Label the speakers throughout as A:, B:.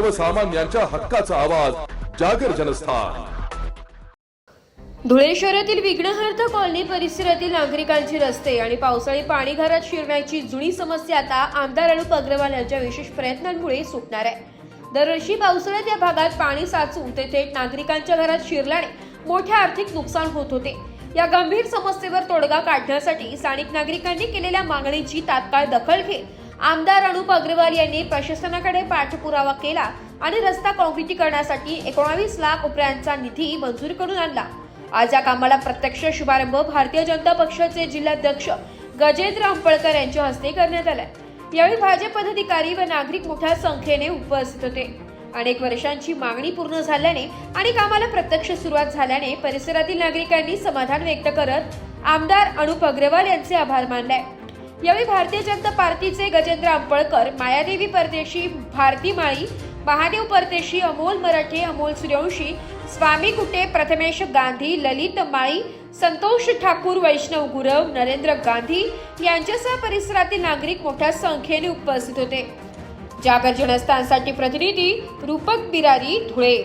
A: सर्वसामान्यांच्या हक्काचा आवाज जागर जनस्थान.
B: धुळे शहरातील विघ्नहर्थ कॉलनी परिसरातील नागरिकांची रस्ते आणि पावसाळी पाणी घरात शिरण्याची जुनी समस्या आता आमदार अनुप अग्रवाल यांच्या विशेष प्रयत्नांमुळे सुटणार आहे. दरवर्षी पावसाळ्यात या भागात पाणी साचून ते थेट नागरिकांच्या घरात शिरल्याने मोठे आर्थिक नुकसान होत होते. या गंभीर समस्येवर तोडगा काढण्यासाठी स्थानिक नागरिकांनी केलेल्या मागणीची तात्काळ दखल घेत आमदार अनुप अग्रवाल यांनी प्रशासनाकडे पाठपुरावा केला आणि रस्ता काँक्रिटीकरणासाठी एकोणावीस लाख रुपयांचा निधी मंजूर करून आणला. आज या कामाला प्रत्यक्ष शुभारंभ भारतीय जनता पक्षाचे जिल्हाध्यक्ष गजेंद्र अंपळकर यांच्या हस्ते करण्यात आला यावेळी भाजप पदाधिकारी व नागरिक मोठ्या संख्येने उपस्थित होते. अनेक वर्षांची मागणी पूर्ण झाल्याने आणि कामाला प्रत्यक्ष सुरुवात झाल्याने परिसरातील नागरिकांनी समाधान व्यक्त करत आमदार अनुप अग्रवाल यांचे आभार मानले यावेळी भारतीय जनता पार्टीचे गजेंद्र आंबळकर मायादेवी परदेशी भारती माळी महादेव परदेशी अमोल मराठे अमोल सूर्यवंशी स्वामी कुटे प्रथमेश गांधी ललित माळी संतोष ठाकूर वैष्णव गुरव नरेंद्र गांधी यांच्यासह परिसरातील नागरिक मोठ्या संख्येने उपस्थित होते. जागर जनस्थानसाठी प्रतिनिधी रूपक बिरारी धुळे.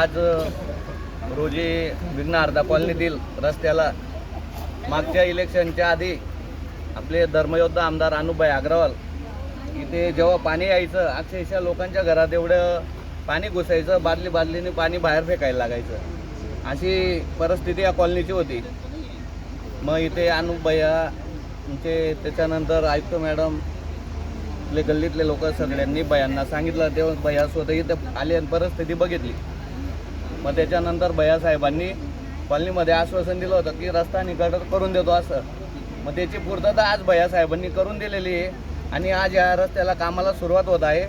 C: आज रोजी विघ्नहर्ता कॉलनीतील रस्त्याला मागच्या इलेक्शनच्या आधी आपले धर्मयोद्धा आमदार अनुभाई अग्रवाल इथे जेव्हा पाणी यायचं अक्षरशः लोकांच्या घरात एवढं पाणी घुसायचं बादली बादलीने पाणी बाहेर फेकायला लागायचं. अशी परिस्थिती या कॉलनीची होती. मग इथे अनुभया म्हणजे त्याच्यानंतर आयुक्त मॅडम आपले गल्लीतले लोक सगळ्यांनी बयांना सांगितलं. तेव्हा भया स्वतः इथं आली आणि परिस्थिती बघितली. मग त्याच्यानंतर भैया साहेबांनी कॉलनीमध्ये आश्वासन दिलं होतं की रस्ता आणि गटर करून देतो असं. मग त्याची पूर्तता आज भैया साहेबांनी करून दिलेली आहे. आणि आज या रस्त्याला कामाला सुरुवात होत आहे.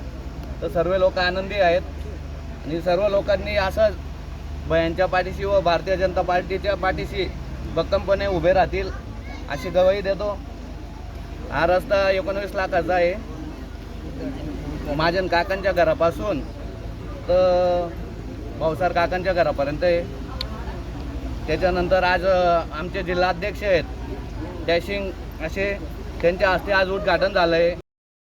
C: तर सर्व लोक आनंदी आहेत. आणि सर्व लोकांनी असंच भयांच्या पाठीशी व भारतीय जनता पार्टीच्या पाठीशी भक्कमपणे उभे राहतील अशी गवाही देतो. हा रस्ता एकोणवीस लाखाचा आहे. महाजन काकांच्या घरापासून तर भाऊसार काकांच्या घरापर्यंत आहे. त्याच्यानंतर आज आमचे जिल्हाध्यक्ष आहेत. डॅशिंग असे त्यांच्या हस्ते आज उद्घाटन झालं आहे